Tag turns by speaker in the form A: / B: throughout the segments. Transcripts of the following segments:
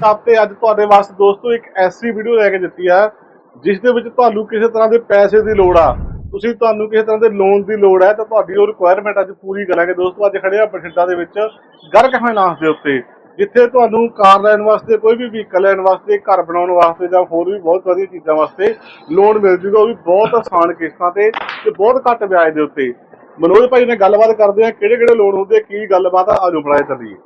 A: Stop ਤੇ ਅੱਜ ਤੁਹਾਡੇ ਵਾਸਤੇ ਦੋਸਤੋ ਇੱਕ ਐਸੀ ਵੀਡੀਓ ਲੈ ਕੇ ਦਿੱਤੀ ਹੈ ਜਿਸ ਦੇ ਵਿੱਚ ਤੁਹਾਨੂੰ ਕਿਸੇ ਤਰ੍ਹਾਂ ਦੇ ਪੈਸੇ ਦੀ ਲੋੜ ਆ। ਤੁਸੀਂ ਤੁਹਾਨੂੰ ਕਿਸੇ ਤਰ੍ਹਾਂ ਦੇ ਲੋਨ ਦੀ ਲੋੜ ਹੈ ਤਾਂ ਤੁਹਾਡੀ ਉਹ ਰਿਕੁਆਇਰਮੈਂਟ ਅੱਜ ਪੂਰੀ ਕਰਾਂਗੇ। ਦੋਸਤੋ, ਅੱਜ ਖੜੇ ਆ ਬਠਿੰਡਾ ਦੇ ਵਿੱਚ ਗਰਗ ਫਾਈਨਾਂਸ ਦੇ ਉੱਤੇ, ਜਿੱਥੇ ਤੁਹਾਨੂੰ ਕਾਰ ਲੈਣ ਵਾਸਤੇ, ਕੋਈ ਵੀ ਵਹੀਕਲ ਲੈਣ ਵਾਸਤੇ, ਘਰ ਬਣਾਉਣ ਵਾਸਤੇ ਜਾਂ ਹੋਰ ਵੀ ਬਹੁਤ ਵਧੀਆ ਚੀਜ਼ਾਂ ਵਾਸਤੇ ਲੋਨ ਮਿਲ ਜੂਗਾ। ਉਹ ਵੀ ਬਹੁਤ ਆਸਾਨ ਕਿਸ਼ਤਾਂ ਤੇ ਤੇ ਬਹੁਤ ਘੱਟ ਵਿਆਜ ਦੇ ਉੱਤੇ। ਮਨੋਜ ਭਾਈ ਨੇ ਗੱਲਬਾਤ ਕਰਦੇ ਆ ਕਿਹੜੇ ਕਿਹੜੇ ਲੋਨ ਹੁੰਦੇ, ਕੀ ਗੱਲਬਾਤ ਆ? ਆਜੋ ਬੜਾਏ ਚੱਲੀਏ।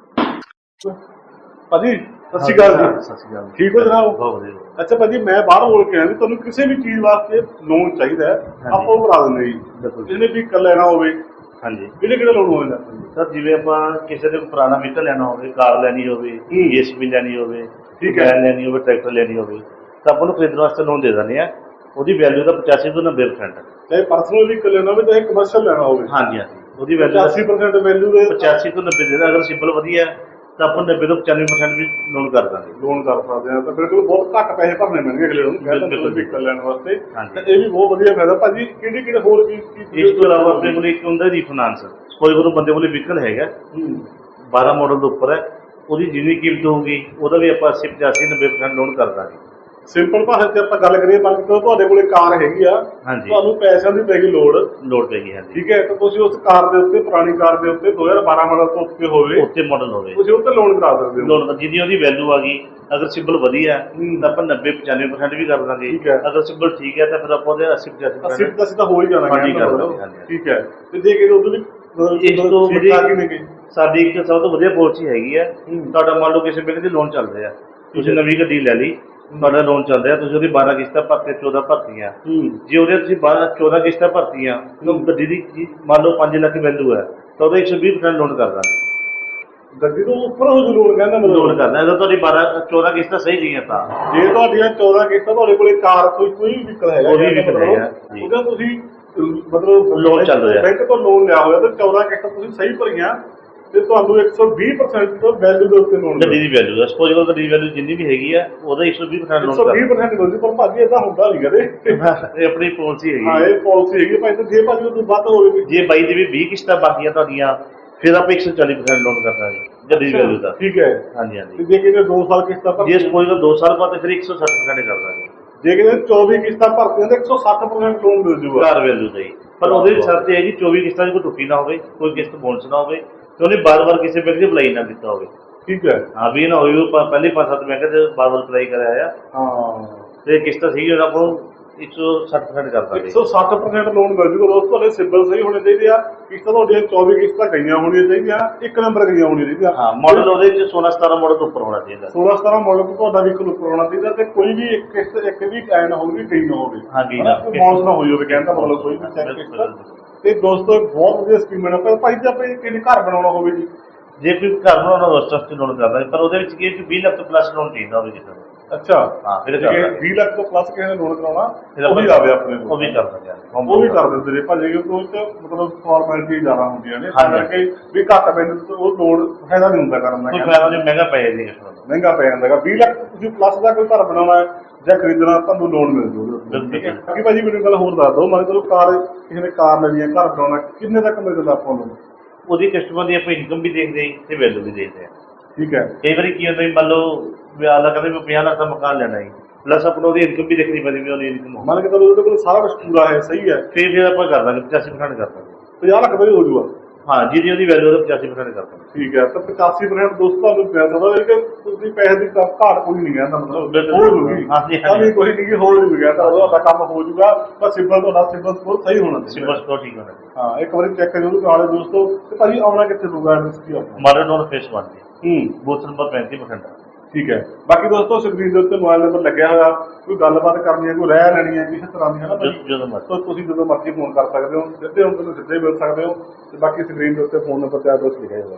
A: ਭਾਜੀ ਸਤਿ ਸ਼੍ਰੀ ਅਕਾਲ ਜੀ।
B: ਸਤਿ ਸ਼੍ਰੀ ਅਕਾਲ
A: ਠੀਕ ਹੋ ਜਨਾਬ?
B: ਬਹੁਤ ਵਧੀਆ
A: ਅੱਛਾ ਭਾਜੀ ਮੈਂ ਬਾਹਰ ਬੋਲ ਕੇ ਆਇਆ ਵੀ ਤੁਹਾਨੂੰ ਕਿਸੇ ਵੀ ਚੀਜ਼ ਵਾਸਤੇ ਲੋਨ ਚਾਹੀਦਾ ਹੈ। ਆਪਾਂ ਉਹ ਕਰਾ ਦਿੰਦੇ ਜੀ।
B: ਬਿਲਕੁਲ।
A: ਜਿਹਨੇ ਵੀ ਕਰ ਲੈਣਾ ਹੋਵੇ।
B: ਹਾਂਜੀ।
A: ਕਿਹੜੇ ਕਿਹੜੇ ਲੋਨ ਹੋ ਜਾਂਦਾ
B: ਸਰ ਜਿਵੇਂ ਆਪਾਂ ਕਿਸੇ ਦੇ ਪੁਰਾਣਾ ਵਹੀਕਲ ਲੈਣਾ ਹੋਵੇ ਕਾਰ ਲੈਣੀ ਹੋਵੇ। ਜੀਐਸਬੀ ਲੈਣੀ ਹੋਵੇ
A: ਠੀਕ ਹੈ।
B: ਲੈਣੀ ਹੋਵੇ ਟਰੈਕਟਰ ਲੈਣੀ ਹੋਵੇ ਤਾਂ ਆਪਾਂ ਨੂੰ ਖਰੀਦਣ ਵਾਸਤੇ ਲੋਨ ਦੇ ਦਿੰਦੇ ਆ ਉਹਦੀ ਵੈਲਿਊ ਦਾ 85 ਤੋਂ 90% ਹੈ।
A: ਚਾਹੇ ਪਰਸਨਲ ਵੀ ਲੈਣਾ ਹੋਵੇ ਚਾਹੇ ਕਮਰਸ਼ੀਅਲ ਲੈਣਾ ਹੋਵੇ।
B: ਹਾਂਜੀ ਹਾਂਜੀ। ਉਹਦੀ ਵੈਲਿਊ
A: 85% ਵੈਲਿਊ ਦੇ
B: 85 ਤੋਂ 90 ਦੇ ਅਗਰ ਸਿੰਪਲ ਵਧੀਆ ਤਾਂ ਆਪਾਂ 90 ਤੋਂ 95% ਵੀ ਲੋਨ ਕਰ ਦਾਂਗੇ।
A: ਲੋਨ ਕਰ ਸਕਦੇ ਆ ਤਾਂ ਬਿਲਕੁਲ ਬਹੁਤ ਘੱਟ ਪੈਸੇ ਭਰਨੇ ਪੈਣਗੇ ਅਗਲੇ ਨੂੰ।
B: ਬਿਲਕੁਲ।
A: ਵਹੀਕਲ ਲੈਣ ਵਾਸਤੇ। ਤਾਂ ਇਹ ਵੀ ਬਹੁਤ ਵਧੀਆ ਫਾਇਦਾ। ਭਾਜੀ ਕਿਹੜੀ ਕਿਹੜੇ ਹੋਰ ਕੀ
B: ਇਸ ਤੋਂ ਇਲਾਵਾ ਆਪਣੇ ਕੋਲ ਇੱਕ ਹੁੰਦਾ ਰੀਫਾਈਨਾਂਸ ਕੋਈ ਕੋਈ ਬੰਦੇ ਕੋਲ ਵਹੀਕਲ ਹੈਗਾ।
A: ਹੂੰ।
B: 12 ਮਾਡਲ ਦੇ ਉੱਪਰ ਹੈ। ਉਹਦੀ ਜਿੰਨੀ ਕੀਮਤ ਹੋਊਗੀ ਉਹਦਾ ਵੀ ਆਪਾਂ 80 85 90% ਲੋਨ ਕਰ ਦਾਂਗੇ।
A: ਸਿੰਪਲ ਭਾਸ਼ਾ 'ਚ ਆਪਾਂ ਗੱਲ ਕਰੀਏ ਮੰਨ ਕੇ ਤੁਹਾਡੇ ਕੋਲੇ ਕਾਰ ਹੈਗੀ ਆ
B: ਹਾਂਜੀ।
A: ਤੁਹਾਨੂੰ ਪੈਸਿਆਂ ਦੀ ਪੈਗੀ ਲੋੜ
B: ਲੋਡ ਪੈਗੀ ਹਾਂਜੀ
A: ਠੀਕ ਹੈ ਤਾਂ ਤੁਸੀਂ ਉਸ ਕਾਰ ਦੇ ਉੱਤੇ ਪੁਰਾਣੀ ਕਾਰ ਦੇ ਉੱਤੇ 2012 ਮਾਡਲ ਤੋਂ ਉੱਤੇ ਹੋਵੇ
B: ਉੱਤੇ ਮਾਡਲ ਹੋਵੇ
A: ਤੁਸੀਂ ਉੱਤੇ ਲੋਨ ਕਰਾ ਸਕਦੇ ਹੋ
B: ਲੋਨ ਜਿਹਦੀ ਉਹਦੀ ਵੈਲਿਊ ਆ ਗਈ ਅਗਰ ਸਿੰਬਲ ਵਧੀਆ ਹੈ,
A: ਹੂੰ।
B: ਤਾਂ ਆਪਾਂ 90 95% ਵੀ ਕਰ ਦਾਂਗੇ
A: ਠੀਕ ਹੈ।
B: ਅਗਰ ਸਿੰਬਲ ਠੀਕ ਹੈ ਤਾਂ ਫਿਰ ਆਪਾਂ ਉਹਦੇ 80
A: ਅਸੀਂ
B: 85%
A: ਤਾਂ ਸਿੱਧਾ ਹੋ ਹੀ ਜਾਣਾ
B: ਹਾਂਜੀ,
A: ਕਹਿਣ ਦਾ
B: ਕਰ
A: ਮਤਲਬ।
B: ਦਾਂਗੇ, ਹਾਂਜੀ।
A: ਠੀਕ ਹੈ ਤੇ ਜੇ ਕਿਤੇ ਉਦੋਂ ਵੀ ਮਤਲਬ
B: ਇਸ ਤੋਂ
A: ਠੀਕ
B: ਵਧੀਆ
A: ਠਾਕ ਹੀ ਨਹੀਂ ਗਈ
B: ਸਾਡੀ ਇੱਕ ਸਭ ਤੋਂ ਵਧੀਆ ਪਾਲਿਸੀ ਹੈਗੀ ਹੈ
A: ਹੂੰ।
B: ਤੁਹਾਡਾ ਮੰਨ ਲਓ ਕਿਸੇ ਬੈਂਕ ਦੇ ਲੋਨ ਚੱਲ ਰਿਹਾ ਤੁਸੀਂ। ਨਵੀਂ ਗੱਡੀ ਲੈ ਲਈ ਤੁਹਾਡਾ ਲੋਨ ਚੱਲ ਰਿਹਾ ਤੁਸੀਂ ਉਹਦੀ 12 ਕਿਸ਼ਤਾਂ ਭਰ ਕੇ 14 ਭਰਤੀਆਂ।
A: ਹੂੰ।
B: ਜੇ ਉਹਦੇ ਤੁਸੀਂ 12 14 ਕਿਸ਼ਤਾਂ ਭਰਤੀਆਂ ਤਾਂ ਗੱਡੀ ਦੀ ਕੀ- ਮੰਨ ਲਓ 5 ਲੱਖ ਵੈਲਿਊ ਹੈ ਤਾਂ ਉਹਦਾ 120% ਲੋਨ ਕਰ ਦਾਂਗੇ।
A: ਗੱਡੀ ਤੋਂ ਉੱਪਰ ਹੋ ਜੂ ਲੋਨ ਕਹਿੰਦਾ
B: ਲੋਨ
A: ਮਤਲਬ
B: ਕਰਨਾ ਅਗਰ ਤੁਹਾਡੀ 12 14 ਕਿਸ਼ਤਾਂ ਸਹੀ ਗਈਆਂ ਤਾਂ।
A: ਜੇ ਤੁਹਾਡੀਆਂ 14 ਕਿਸ਼ਤਾਂ ਤੁਹਾਡੇ ਕੋਲੇ ਕਾਰ ਕੋਈ ਕੋਈ ਵੀ ਵਹੀਕਲ ਹੈਗਾ
B: ਕੋਈ ਵੀ
A: ਕਹਿੰਦਾ
B: vehicle
A: ਮਤਲਬ,
B: ਹੈਗਾ, ਜੀ।
A: ਉਹਦਾ ਤੁਸੀਂ ਮਤਲਬ
B: Loan ਚੱਲ ਰਿਹਾ।
A: ਬੈਂਕ ਤੋਂ ਲੋਨ ਲਿਆ ਹੋਇਆ ਤੇ 14 ਕਿਸ਼ਤਾਂ ਤੁਸੀਂ ਸਹੀ ਭਰੀਆਂ ਤੇ ਤੁਹਾਨੂੰ 120% ਤੋਂ ਵੈਲਿਊ ਦੇ ਉੱਤੇ ਲੋਨ
B: ਗੱਡੀ ਦੀ ਵੈਲਿਊ ਦਾ ਸਪੋਜ਼ ਕਰੋ ਗੱਡੀ ਦੀ ਵੈਲਿਊ ਜਿੰਨੀ ਵੀ ਹੈਗੀ ਆ ਉਹਦਾ 120% ਲੋਨ ਕਰ
A: 120% ਲੋਨ ਪਰ ਭਾਜੀ ਇਦਾਂ ਹੁੰਦਾ ਨਹੀਂ ਕਦੇ।
B: ਇਹ ਆਪਣੀ ਪਾਲਿਸੀ
A: ਹਾਂ
B: ਹੈਗੀ
A: ਇਹ ਪਾਲਿਸੀ ਹੈਗੀ। ਭਾਈ ਤੇ ਜੇ ਭਾਜੀ ਉਹ ਵੱਧ ਹੋਵੇ
B: ਜੇ ਬਾਈ ਦੀ ਵੀ 20 ਕਿਸ਼ਤਾਂ ਬਾਕੀਆਂ ਤੁਹਾਡੀਆਂ ਫਿਰ ਆਪਾਂ 140% ਲੋਨ ਕਰ ਦਾਂਗੇ ਗੱਡੀ ਦੀ ਵੈਲਿਊ ਦਾ।
A: ਠੀਕ ਹੈ।
B: ਹਾਂਜੀ
A: ਤੇ
B: ਹਾਂਜੀ
A: ਜੇ ਕਿਤੇ 2 ਸਾਲ ਕਿਸ਼ਤਾਂ ਭਰ
B: ਜੇ ਸਪੋਜ਼ ਕਰੋ 2 ਸਾਲ ਬਾਅਦ ਫਿਰ 160% ਕਰ ਦਾਂਗੇ।
A: ਜੇ ਕਿਤੇ 24 ਕਿਸ਼ਤਾਂ ਭਰਤੀਆਂ ਤਾਂ 160% ਲੋਨ ਮਿਲ ਜੂਗਾ।
B: ਘਰ ਵੈਲਿਊ ਦਾ ਹੀ। ਪਰ ਉਹਦੇ ਸ਼ਰਤ ਇਹ ਹੈ ਜੀ 24 ਕਿਸ਼ਤਾਂ 'ਚ ਕੋਈ ਟੁੱਟੀ ਨਾ ਹੋਵੇ ਕੋਈ ਕਿਸ਼ਤ ਬੋਨਸ ਨਾ ਹੋਵੇ ਤੇ ਉਹਨੇ ਬਾਰ-ਬਾਰ ਕਿਸੇ ਬੈਂਕ 'ਚ ਅਪਲਾਈ ਨਾ ਕੀਤਾ ਹੋਵੇ।
A: ਠੀਕ ਹੈ।
B: ਹਾਂ ਵੀ ਇਹ ਨਾ ਹੋਵੇ ਉਹ ਪਹਿਲੇ ਪੰਜ ਸੱਤ ਬੈਂਕ 'ਚ ਬਾਰ-ਬਾਰ ਅਪਲਾਈ ਕਰਾਇਆ ਆ।
A: ਹਾਂ।
B: ਤੇ ਕਿਸ਼ਤਾਂ ਸਹੀ ਉਹਨਾਂ ਕੋਲ 160% ਕਰ ਦਾਂਗੇ
A: 160% ਲੋਨ ਮਿਲ ਜੂਗਾ ਦੋਸਤੋ ਤੁਹਾਡੇ ਸਿਬਲ ਸਹੀ ਹੋਣੇ ਚਾਹੀਦੇ ਆ। ਕਿਸ਼ਤਾਂ ਤੁਹਾਡੀਆਂ 24 ਕਿਸ਼ਤਾਂ ਗਈਆਂ ਹੋਣੀਆਂ ਚਾਹੀਦੀਆਂ ਇੱਕ ਨੰਬਰ ਗਈਆਂ ਹੋਣੀਆਂ ਚਾਹੀਦੀਆਂ।
B: ਹਾਂ ਮਾਡਲ ਉਹਦੇ 'ਚ 16 17 ਮਾਡਲ ਤੋਂ ਉੱਪਰ ਹੋਣਾ ਚਾਹੀਦਾ।
A: 16 17 ਮਾਡਲ ਤੋਂ ਤੁਹਾਡਾ ਵੀ ਉੱਪਰ ਹੋਣਾ ਚਾਹੀਦਾ ਤੇ ਕੋਈ ਵੀ ਇੱਕ ਕਿਸ਼ਤ ਇੱਕ ਵੀ ਐ ਨਾ ਹੋਵੇ। ਗਈ ਨਾ ਹੋਵੇ
B: ਹਾਂਜੀ,
A: ਹਨਾ?
B: ਨਾ।
A: ਕੋਈ ਬਾਉਂਸ ਨਾ ਹੋਈ ਹੋਵੇ ਕਹਿੰਦਾ ਮਤਲਬ ਕੋਈ ਵੀ ਚੈੱਕ
B: ਬਿਲਕੁਲ,
A: ਕਿਸ਼ਤ। ਤੇ ਦੋਸਤੋ ਬਹੁਤ ਵਧੀਆ ਸਕੀਮ ਹੈ ਪਰ ਭਾਈ ਜੇ ਆਪਾਂ ਕਿਹਨੇ ਘਰ ਬਣਾਉਣਾ ਹੋਵੇ ਜੀ?
B: ਜੇ ਕੋਈ ਘਰ ਬਣਾਉਣਾ ਉਸ ਵਾਸਤੇ ਲੋਨ ਕਰਦਾ ਪਰ ਉਹਦੇ ਵਿੱਚ ਕੀ ਹੈ ਕਿ 20 ਲੱਖ ਤੋਂ ਪਲੱਸ ਲੋਨ ਚਾਹੀਦਾ ਹੋਵੇ ਕਿਸੇ ਨੂੰ
A: ਅੱਛਾ
B: ਹਾਂ, ਫਿਰ
A: ਜੇ
B: ਕਰ ਦਾਂਗੇ।
A: 20 ਲੱਖ ਤੋਂ ਪਲੱਸ ਕਿਸੇ ਨੇ ਲੋਨ ਕਰਾਉਣਾ ਉਹ ਵੀ ਆਵੇ ਆਪਣੇ ਕੋਲ
B: ਉਹ ਵੀ ਕਰ ਦਾਂਗੇ ਹਾਂਜੀ।
A: ਉਹ ਵੀ ਕਰ ਦਿੰਦੇ ਨੇ ਭਾਜੀ ਕਿਉਂਕਿ ਉਹ ਚ ਮਤਲਬ ਫਾਰਮੈਲਿਟੀ ਜ਼ਿਆਦਾ ਹੁੰਦੀਆਂ ਨੇ ਤਾਂ
B: ਹਾਂਜੀ।
A: ਕਰਕੇ ਵੀ ਘੱਟ ਮੈਨੂੰ ਤੇ ਉਹ ਲੋਡ ਫਾਇਦਾ ਨਹੀਂ ਹੁੰਦਾ ਕਰਨ ਦਾ
B: ਕੋਈ
A: ਕਹਿੰਦਾ।
B: ਫਾਇਦਾ ਨਹੀਂ ਮਹਿੰਗਾ ਪੈ ਜਾਏਗਾ ਇਸ ਨੂੰ
A: ਮਹਿੰਗਾ ਪੈ ਜਾਂਦਾ ਹੈਗਾ 20 ਲੱਖ ਤੁਸੀਂ ਪਲੱਸ ਦਾ ਕੋਈ ਘਰ ਬਣਾਉਣਾ ਹੈ ਜਾਂ ਖਰੀਦਣਾ ਤੁਹਾਨੂੰ ਲੋਨ ਮਿਲ ਜੂਗਾ
B: ਬਿਲਕੁਲ।
A: ਠੀਕ ਹੈ ਬਾਕੀ ਭਾਜੀ ਮੈਨੂੰ ਗੱਲ ਹੋਰ ਦੱਸ ਦਿਓ ਮੰਨ ਚਲੋ ਕਾਰ ਕਿਸੇ ਨੇ ਕਾਰ ਲੈਣੀ ਹੈ ਘਰ ਬਣਾਉਣਾ ਕਿੰਨੇ ਤੱਕ ਮਿਲ ਜਾਂਦਾ ਆਪਾਂ ਨੂੰ
B: ਉਹਦੀ ਕਸਟਮਰ ਦੀ ਆਪਾਂ ਇਨਕਮ ਵੀ ਦੇਖਦੇ ਹਾਂ ਤੇ ਵੈਲਿਊ ਵੀ ਦੇਖਦੇ ਹਾਂ।
A: ਠੀਕ ਹੈ।
B: ਕਈ ਵਾਰੀ ਕੀ ਹੁੰਦਾ ਵੀ ਮੰਨ ਲਓ ਵੀ ਆਲਾ ਕਹਿੰਦੇ ਮੈਂ 50 ਲੱਖ ਦਾ ਮਕਾਨ ਲੈਣਾ ਹੈ ਪਲੱਸ ਆਪਣਾ ਉਹਦੀ ਇਨਕਮ ਵੀ ਦੇਖਣੀ ਪੈਂਦੀ ਵੀ ਉਹਦੀ ਇਨਕਮ
A: ਮੰਨ ਕੇ ਚਲੋ ਉਹਦੇ ਕੋਲ ਸਾਰਾ ਕੁਝ ਪੂਰਾ ਹੈ ਸਹੀ ਹੈ।
B: ਫਿਰ ਫਿਰ ਆਪਾਂ ਕਰ ਦਾਂਗੇ 85% ਕਰ ਦਾਂਗੇ
A: 50 ਲੱਖ ਦਾ ਵੀ ਹੋ ਜੂਗਾ।
B: ਹਾਂ ਜਿਹਦੀ ਉਹਦੀ ਵੈਲਿਊ ਉਹਦਾ 85% ਕਰ
A: ਠੀਕ ਹੈ ਤਾਂ 85% ਦੋਸਤੋ ਤੁਹਾਨੂੰ ਪਿਆ ਹੈ ਕਿ ਤੁਸੀਂ ਪੈਸੇ ਦੀ ਘਾ- ਘਾਟ ਕੋਈ ਨਹੀਂ ਕਹਿੰਦਾ ਮਤਲਬ। ਹੋ ਜੂਗੀ
B: ਹਾਂਜੀ, ਹਾਂਜੀ।
A: ਕੋਈ ਨਹੀਂ ਕਿ ਹੋ ਜੂਗੀ ਕਹਿੰਦਾ ਉਹਦਾ ਕੰਮ ਹੋ ਜੂਗਾ ਪਰ ਸਿੰਪਲ ਤੁਹਾਡਾ ਸਿੰਪਲ ਸਕੋਰ ਸਹੀ ਹੋਣਾ ਚਾਹੀਦਾ।
B: ਸਿੰਪਲ ਸਕੋਰ ਠੀਕ ਹੋਣਾ
A: ਹਾਂ ਇੱਕ ਵਾਰੀ ਚੈੱਕ ਕਰਿਓ ਕਿ ਦੋਸਤੋ ਤੇ ਭਾਜੀ ਆਉਣਾ ਕਿੱਥੇ ਪਊਗਾ ਐਡਰੈਸ ਕੀ ਆਪਣਾ
B: ਮਾਡਰਨ ਔਰ ਫੇਸ ਬਣ ਗਈ
A: ਹੂੰ।
B: ਬੂਥ ਨੰਬਰ 35%
A: ਠੀਕ ਹੈ। ਬਾਕੀ ਦੋਸਤੋ ਸਕਰੀਨ ਦੇ ਉੱਤੇ ਮੋਬਾਈਲ ਨੰਬਰ ਲੱਗਿਆ ਹੋਇਆ। ਕੋਈ ਗੱਲਬਾਤ ਕਰਨੀ ਹੈ ਕੋਈ ਰਹਿ ਲੈਣੀ ਹੈ ਕਿਸੇ ਤਰ੍ਹਾਂ ਦੀ ਹੈ ਨਾ ਭਾਜੀ?
B: ਜਦੋਂ- ਮਰਜ਼ੀ।
A: ਤਾਂ ਤੁਸੀਂ ਜਦੋਂ ਮਰਜ਼ੀ ਫੋਨ ਕਰ ਸਕਦੇ ਹੋ। ਸਿੱਧੇ ਹੁਣ ਤੁਹਾਨੂੰ ਸਿੱਧੇ ਮਿਲ ਸਕਦੇ ਹੋ। ਤੇ ਬਾਕੀ ਸਕਰੀਨ ਦੇ ਉੱਤੇ ਫੋਨ ਨੰਬਰ ਤੇ ਐਡਰੈਸ ਲਿਖਿਆ ਹੋਇਆ।